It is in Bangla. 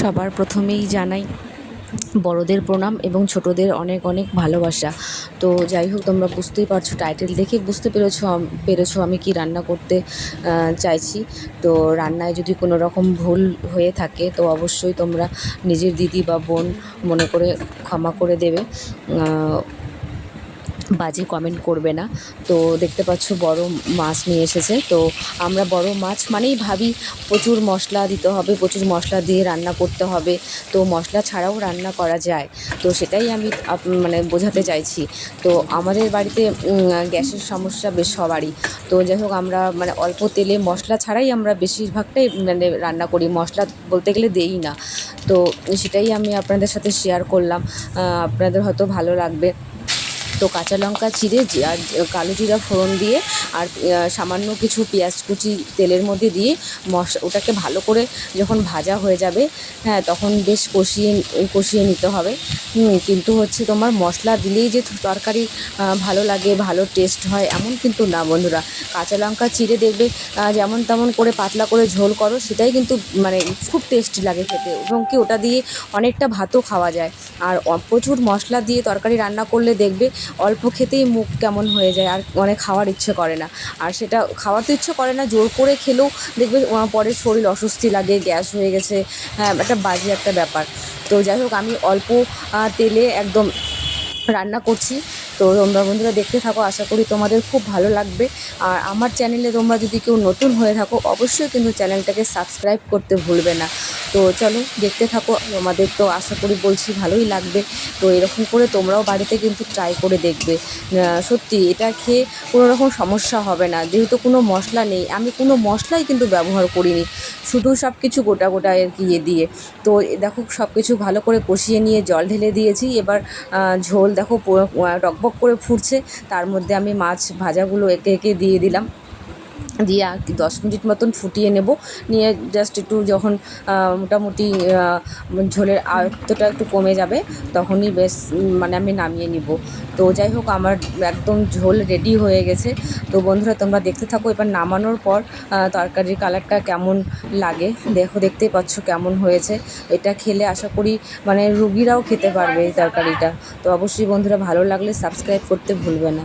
সবার প্রথমেই জানাই বড়দের প্রণাম এবং ছোটদের অনেক অনেক ভালোবাসা। তো যাই হোক, তোমরা বুঝতেই পারছ টাইটেল দেখে বুঝতে পেরেছ পেরেছ আমি কি রান্না করতে চাইছি। তো রান্নায় যদি কোনো রকম ভুল হয়ে থাকে, তো অবশ্যই তোমরা নিজের দিদি বা বোন মনে করে ক্ষমা করে দেবে। বাজে কমেন্ট করবে না। তো দেখতে পাচ্ছ বড় মাছ নিয়ে এসেছে। তো আমরা বড় মাছ মানেই ভাবি প্রচুর মশলা দিতে হবে, প্রচুর মশলা দিয়ে রান্না করতে হবে। তো মশলা ছাড়াও রান্না করা যায়। তো সেটাই আমি মানে বোঝাতে চাইছি। তো আমাদের বাড়িতে গ্যাসের সমস্যা বেশ সবারই। তো যাই হোক, আমরা মানে অল্প তেলে মশলা ছাড়াই আমরা বেশিরভাগটাই মানে রান্না করি। মশলা বলতে গেলে দেই না। তো সেটাই আমি আপনাদের সাথে শেয়ার করলাম। আপনাদের হয়তো ভালো লাগবে। তো কাঁচা লঙ্কা চিরে আর কালো জিরা ফোড়ন দিয়ে আর সামান্য কিছু পেঁয়াজ কুচি তেলের মধ্যে দিয়ে মশ, ওটাকে ভালো করে যখন ভাজা হয়ে যাবে হ্যাঁ তখন বেশ কষিয়ে কষিয়ে নিতে হবে। কিন্তু হচ্ছে তোমার মশলা দিলেই যে তরকারি ভালো লাগে, ভালো টেস্ট হয়, এমন কিন্তু না বন্ধুরা। কাঁচা লঙ্কা চিড়ে দেখবে যেমন তেমন করে পাতলা করে ঝোল করো, সেটাই কিন্তু মানে খুব টেস্টি লাগে খেতে। এবং কি ওটা দিয়ে অনেকটা ভাতও খাওয়া যায়। আর প্রচুর মশলা দিয়ে তরকারি রান্না করলে দেখবে অল্প খেতেই মুখ কেমন হয়ে যায়, আর অনেক খাওয়ার ইচ্ছে করে না। আর সেটা খাওয়ার তো ইচ্ছে করে না, জোর করে খেলেও দেখবে পরে শরীর অস্বস্তি লাগে, গ্যাস হয়ে গেছে। হ্যাঁ একটা বাজে একটা ব্যাপার। তো যাই হোক, আমি অল্প তেলে একদম রান্না করছি। তো তোমরা বন্ধুরা দেখতে থাকো, আশা করি তোমাদের খুব ভালো লাগবে। আর আমার চ্যানেলে তোমরা যদি কেউ নতুন হয়ে থাকো, অবশ্যই কিন্তু চ্যানেলটাকে সাবস্ক্রাইব করতে ভুলবে না। তো চলো, দেখতে থাকো, আমাদের তো আশা করি বলছি ভালোই লাগবে। তো এরকম করে তোমরাও বাড়িতে কিন্তু ট্রাই করে দেখবে। সত্যি, এটা খেয়ে কোনো রকম সমস্যা হবে না। যেহেতু কোনো মশলা নেই, আমি কোনো মশলাই কিন্তু ব্যবহার করিনি। শুধু সব কিছু গোটা গোটা আর কি ইয়ে দিয়ে। তো দেখো সব কিছু ভালো করে কষিয়ে নিয়ে জল ঢেলে দিয়েছি। এবার ঝোল দেখো টকবক করে ফুটছে। তার মধ্যে আমি মাছ ভাজাগুলো একে একে দিয়ে দিলাম। দিয়ে আর দশ মিনিট মতন ফুটিয়ে নেব। নিয়ে জাস্ট একটু যখন মোটামুটি ঝোলের আয়ত্তটা একটু কমে যাবে, তখনই বেশ মানে আমি নামিয়ে নিব। তো যাই হোক, আমার একদম ঝোল রেডি হয়ে গেছে। তো বন্ধুরা, তোমরা দেখতে থাকো, এবার নামানোর পর তরকারির কালারটা কেমন লাগে? দেখো, দেখতেই পাচ্ছ কেমন হয়েছে। এটা খেলে আশা করি মানে রুগীরাও খেতে পারবে এই তরকারিটা। তো অবশ্যই বন্ধুরা, ভালো লাগলে সাবস্ক্রাইব করতে ভুলবে না।